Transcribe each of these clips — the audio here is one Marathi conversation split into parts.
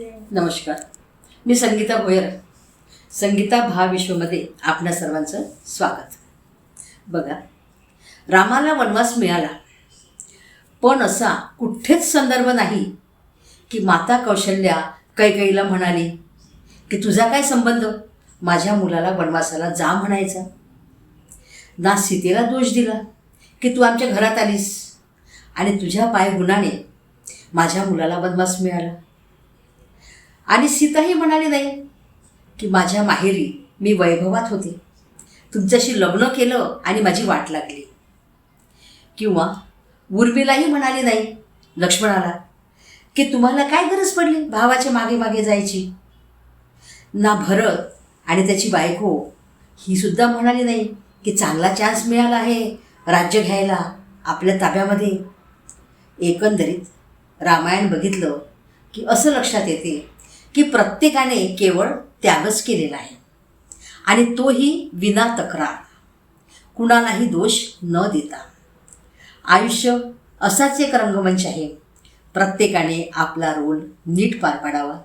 नमस्कार. मी संगीता भोयर. संगीता भाविश्वमध्ये आपणा सर्वांचं स्वागत. बघा रामाला वनवास मिळाला. पण असा कुठेच संदर्भ नाही की माता कौशल्या कैकईला म्हणाली की तुझा काय संबंध? माझ्या मुलाला वनवासाला जा म्हणायचा. ना सीतेला दोष दिला की तू आमच्या घरात आलीस. आणि तुझ्या पायगुणाने माझ्या मुलाला वनवास मिळाला. आणि सीताही म्हणाली नाही की माझ्या माहेरी मी वैभवात होते. तुमच्याशी लग्न केलं आणि माझी वाट लागली. किंवा उर्मिलाही म्हणाली नाही लक्ष्मणाला की तुम्हाला काय गरज पडली भावाच्या मागे मागे जायची? ना भरत आणि त्याची बायको. ही सुद्धा म्हणाली नाही की चांगला चान्स मिळाला आहे राज्य घ्यायला आपल्या ताब्यामध्ये. एकंदरीत रामायण बघितलं की असं लक्षात येते की प्रत्येकाने केवळ त्यागच केलेला आहे. आणि तोही विना तक्रार. कुणालाही दोष न देता. आयुष्य असाच एक रंगमंच आहे. प्रत्येकाने आपला रोल नीट पार पाडावा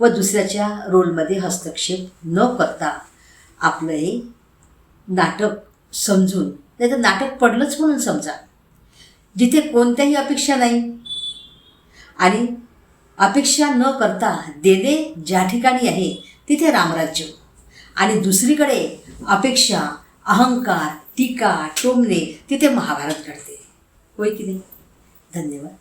व दुसऱ्याच्या रोलमध्ये हस्तक्षेप न करता आपलं हे नाटक समजून नाही तर नाटक पडलंच म्हणून समजा. जिथे कोणत्याही अपेक्षा नाही. आणि अपेक्षा न करता देणे ज्या ठिकाणी आहे तिथे रामराज्य आणि दुसरीकडे अपेक्षा अहंकार टीका टोमणे तिथे महाभारत घडते. होय की नाही? धन्यवाद.